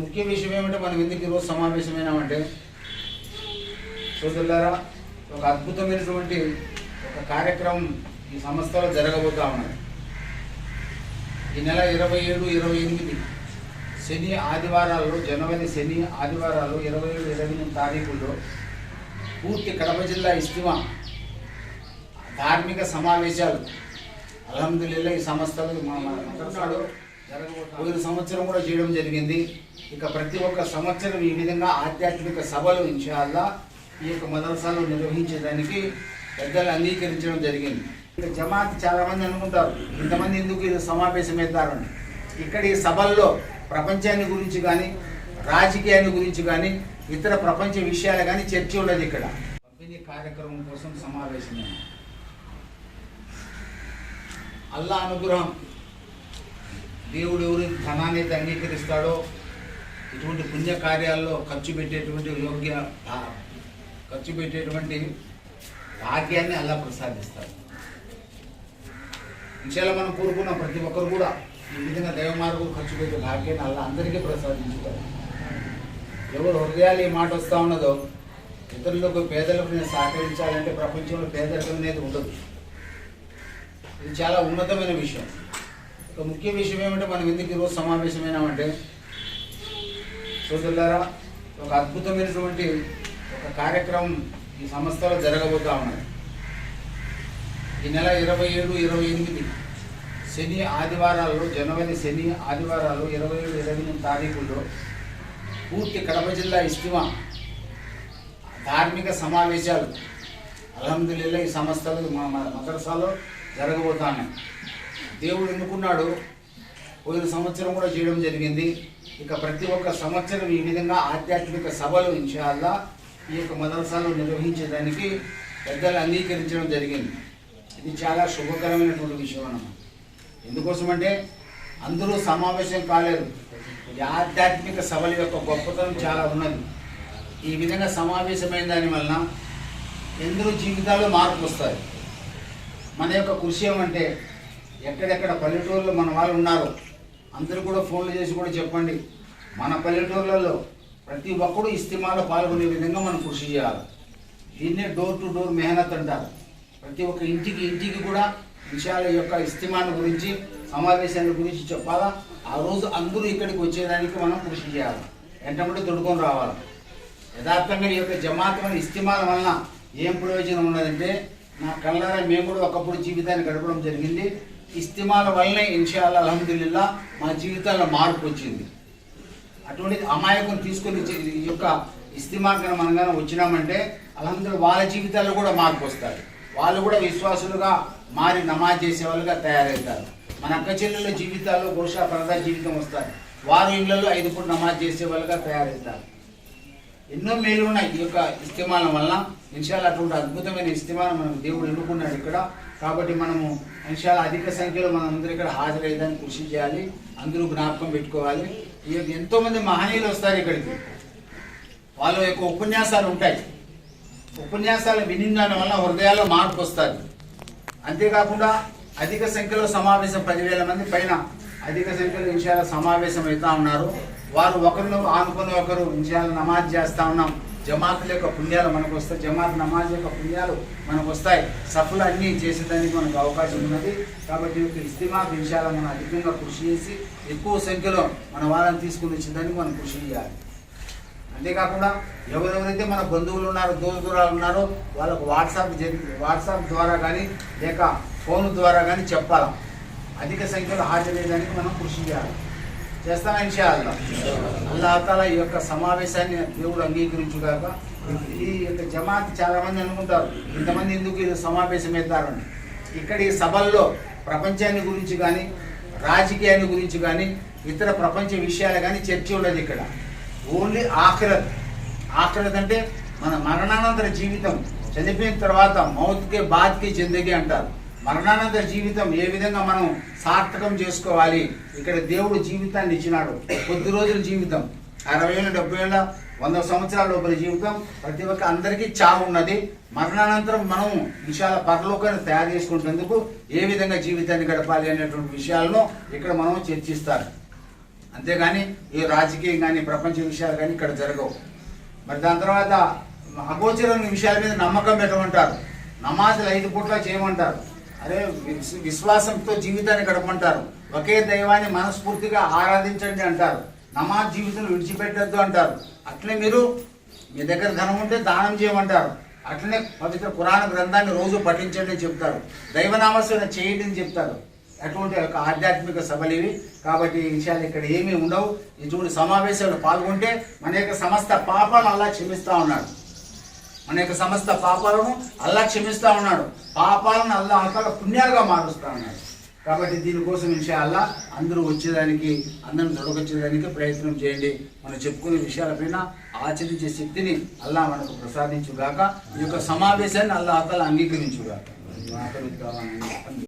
ముఖ్య విషయం ఏమంటే మనం ఎందుకు ఈరోజు సమావేశమైనామంటే సోదరులారా ఒక అద్భుతమైనటువంటి ఒక కార్యక్రమం ఈ సంస్థలో జరగబోతా ఉన్నది. ఈ నెల ఇరవై ఏడు ఇరవై ఎనిమిది శని ఆదివారాల్లో జనవరి శని ఆదివారాలు ఇరవై ఏడు ఇరవై ఎనిమిది తారీఖుల్లో పూర్తి కడప జిల్లా ఇస్తిమా ధార్మిక సమావేశాలు. అలహదుల్లా ఈ సంస్థలు మా మన పోయిన సంవత్సరం కూడా చేయడం జరిగింది. ఇక ప్రతి ఒక్క సంవత్సరం ఈ విధంగా ఆధ్యాత్మిక సభలు ఇన్షాల్లా ఈ యొక్క మదర్సాలో నిర్వహించేదానికి పెద్దలు అంగీకరించడం జరిగింది. ఇక జమాత్ చాలా మంది అనుకుంటారు ఇంతమంది ఎందుకు ఇది సమావేశం అవుతారని ఇక్కడ ఈ సభల్లో ప్రపంచాన్ని గురించి కానీ రాజకీయాన్ని గురించి కానీ ఇతర ప్రపంచ విషయాలు కానీ చర్చ ఉండదు ఇక్కడ. పంపిణీ కార్యక్రమం కోసం సమావేశమే అల్లా అనుగ్రహం దేవుడు ఎవరి ధనాన్ని అయితే అంగీకరిస్తాడో ఇటువంటి పుణ్య కార్యాల్లో ఖర్చు పెట్టేటువంటి యోగ్య ఖర్చు పెట్టేటువంటి భాగ్యాన్ని అలా ప్రసాదిస్తాడు. విషయాల మనం కోరుకున్న ప్రతి ఒక్కరు కూడా ఈ విధంగా దైవ మార్గం ఖర్చు పెట్టే భాగ్యాన్ని అలా అందరికీ ప్రసాదించుతారు ఎవరు హృదయాలు ఈ మాట వస్తూ ఉన్నదో ఇతరులకు పేదలకు నేను సహకరించాలంటే ప్రపంచంలో పేదరికం అనేది ఉండదు. ఇది చాలా ఉన్నతమైన విషయం. ముఖ్య విషయం ఏమంటే మనం ఎందుకు ఈరోజు సమావేశమైనామంటే సోదరులారా ఒక అద్భుతమైనటువంటి ఒక కార్యక్రమం ఈ సంస్థలో జరగబోతా ఉన్నది. ఈ నెల ఇరవై ఏడు ఇరవై ఎనిమిది శని ఆదివారాల్లో జనవరి శని ఆదివారాలు ఇరవై ఏడు ఇరవై ఎనిమిది తారీఖుల్లో పూర్తి కడప జిల్లా ఇస్తిమా ధార్మిక సమావేశాలు అలహదుల్లా ఈ సంస్థలు మా మదర్సాలో జరగబోతున్నాయి దేవుడు ఎన్నుకున్నాడు? పోయిన సంవత్సరం కూడా చేయడం జరిగింది. ఇక ప్రతి ఒక్క సంవత్సరం ఈ విధంగా ఆధ్యాత్మిక సభలు ఇన్షాల్లా ఈ యొక్క మదర్సాలో నిర్వహించేదానికి పెద్దలు అంగీకరించడం జరిగింది. ఇది చాలా శుభకరమైనటువంటి విషయం అన్నమాట. ఎందుకోసమంటే అందరూ సమావేశం కాలేదు. ఈ ఆధ్యాత్మిక సభల యొక్క గొప్పతనం చాలా ఉన్నది. ఈ విధంగా సమావేశమైన దాని వలన ఎందరో జీవితాల్లో మార్పు వస్తాయి. మన యొక్క కృషి ఏమంటే ఎక్కడెక్కడ పల్లెటూరులో మన వాళ్ళు ఉన్నారు అందరూ కూడా ఫోన్లు చేసి కూడా చెప్పండి. మన పల్లెటూర్లలో ప్రతి ఒక్కడు ఇస్తిమాలో పాల్గొనే విధంగా మనం కృషి చేయాలి. దీన్నే డోర్ టు డోర్ మెహనత్ అంటారు. ప్రతి ఒక్క ఇంటికి ఇంటికి కూడా విషయాల యొక్క ఇస్తిమాల గురించి సమావేశాల గురించి చెప్పాలా? ఆ రోజు అందరూ ఇక్కడికి వచ్చేదానికి మనం కృషి చేయాలి. వెంటబడి తొడుకొని రావాలి. యథార్థంగా ఈ యొక్క జమాతమైన ఇస్తిమాల వలన ఏం ప్రయోజనం ఉన్నదంటే నా కళ్ళారా మేము కూడా ఒకప్పుడు జీవితాన్ని గడపడం జరిగింది. ఇస్తిమాల వల్లనే ఇన్షాల్ అలహదుల్లా మా జీవితాల్లో మార్పు వచ్చింది. అటువంటి అమాయకం తీసుకొని ఈ యొక్క ఇస్తిమాకన మనం కానీ వచ్చినామంటే అల్హమ్దుల్లా వాళ్ళ జీవితాల్లో కూడా మార్పు వస్తారు వాళ్ళు కూడా విశ్వాసులుగా మారి నమాజ్ చేసే వాళ్ళుగా తయారవుతారు. మన అక్క చెల్లెళ్ళ జీవితాల్లో బహుశా పరదా జీవితం వస్తారు వారు ఇళ్ళలో ఐదు పూట నమాజ్ చేసే వాళ్ళుగా తయారవుతారు. ఎన్నో మేలు ఉన్నాయి ఈ యొక్క ఇస్తిమాల వల్ల ఇన్షాల్ అటువంటి అద్భుతమైన ఇస్తిమానం మనం దేవుడు ఎన్నుకున్నాడు ఇక్కడ. కాబట్టి మనము ఇన్షాల్ అధిక సంఖ్యలో మనం అందరూ ఇక్కడ హాజరయ్యేదానికి కృషి చేయాలి అందరూ జ్ఞాపకం పెట్టుకోవాలి. ఈ యొక్క ఎంతోమంది మహనీయులు వస్తారు ఇక్కడికి. వాళ్ళ యొక్క ఉపన్యాసాలు ఉంటాయి. ఉపన్యాసాలు విని దాని వల్ల హృదయాల్లో మార్పు వస్తుంది. అంతేకాకుండా అధిక సంఖ్యలో సమావేశం పదివేల మంది పైన అధిక సంఖ్యలో విషయాల సమావేశం అవుతా ఉన్నారు. వారు ఒకరిని ఆనుకొని ఒకరు విషయాలు నమాజ్ చేస్తా ఉన్నాం. జమాతుల యొక్క పుణ్యాలు మనకు వస్తాయి. జమాత్ నమాజ్ యొక్క పుణ్యాలు మనకు వస్తాయి. సఫలు అన్నీ చేసేదానికి మనకు అవకాశం ఉన్నది. కాబట్టి యొక్క ఇస్తిమా విషయాలు మనం అధికంగా కృషి చేసి ఎక్కువ సంఖ్యలో మన వాళ్ళని తీసుకుని వచ్చేదానికి మనం కృషి చేయాలి. అంతేకాకుండా ఎవరెవరైతే మన బంధువులు ఉన్నారో దూర దూరాలు ఉన్నారో వాళ్ళకు వాట్సాప్ వాట్సాప్ ద్వారా కానీ లేక ఫోన్ ద్వారా కానీ చెప్పాలి? అధిక సంఖ్యలో హాజరయ్యేదానికి మనం కృషి చేయాలి. చేస్తానా ఇన్షాల్లా అల్లా తాలా ఈ యొక్క సమావేశాన్ని దేవుడు అంగీకరించుగాక ఈ యొక్క జమాత్ చాలా మంది అనుకుంటారు ఇంతమంది ఎందుకు ఇది సమావేశం అవుతారని ఇక్కడ ఈ సభల్లో ప్రపంచాన్ని గురించి కానీ రాజకీయాన్ని గురించి కానీ ఇతర ప్రపంచ విషయాలు కానీ చర్చ ఉండదు ఇక్కడ. ఓన్లీ ఆఖరత్. ఆఖరత్ అంటే మన మరణానంతర జీవితం చనిపోయిన తర్వాత మౌత్కే బాత్కి జిందగీ అంటారు. మరణానంతర జీవితం ఏ విధంగా మనం సార్థకం చేసుకోవాలి? ఇక్కడ దేవుడు జీవితాన్ని ఇచ్చినాడు. కొద్ది రోజుల జీవితం. అరవై ఏళ్ళ డెబ్బై ఏళ్ళ వంద సంవత్సరాల లోపల జీవితం. ప్రతి ఒక్క అందరికీ చావు ఉన్నది. మరణానంతరం మనం విషయాల పరలోకాన్ని తయారు చేసుకునేందుకు ఏ విధంగా జీవితాన్ని గడపాలి అనేటువంటి విషయాలను ఇక్కడ మనం చర్చిస్తారు. అంతేగాని ఈ రాజకీయం కానీ ప్రపంచ విషయాలు కానీ ఇక్కడ జరగవు. మరి దాని తర్వాత అగోచరమైన విషయాల మీద నమ్మకం పెట్టమంటారు. నమాజులు ఐదు పూట్ల చేయమంటారు. అరే విశ్వాసంతో జీవితాన్ని గడపంటారు ఒకే దైవాన్ని మనస్ఫూర్తిగా ఆరాధించండి అంటారు. నమాజ్ జీవితం విడిచిపెట్టద్దు అంటారు. అట్లే మీరు మీ దగ్గర ధనం ఉంటే దానం చేయమంటారు. అట్లనే పవిత్ర పురాణ గ్రంథాన్ని రోజు పఠించండి అని చెప్తారు. దైవనామస్వన చేయండి అని చెప్తారు. అటువంటి ఒక ఆధ్యాత్మిక సభలు ఇవి. కాబట్టి ఈ విషయాలు ఇక్కడ ఏమీ ఉండవు. ఇటువంటి సమావేశాలు పాల్గొంటే మన యొక్క సమస్త పాపాలు అలా క్షమిస్తూ ఉన్నాడు. మన యొక్క సమస్త పాపాలను అల్లా క్షమిస్తా ఉన్నాడు. పాపాలను అల్లా అక్కడ పుణ్యాలుగా మారుస్తా ఉన్నాడు. కాబట్టి దీనికోసం ఇన్షాల్లా అందరూ వచ్చేదానికి అందరిని దొరకొచ్చేదానికి ప్రయత్నం చేయండి. మనం చెప్పుకునే విషయాలపైన ఆచరించే శక్తిని అల్లా మనకు ప్రసాదించుగాక ఈ యొక్క సమావేశాన్ని అల్లా అతల అంగీకరించుగాక.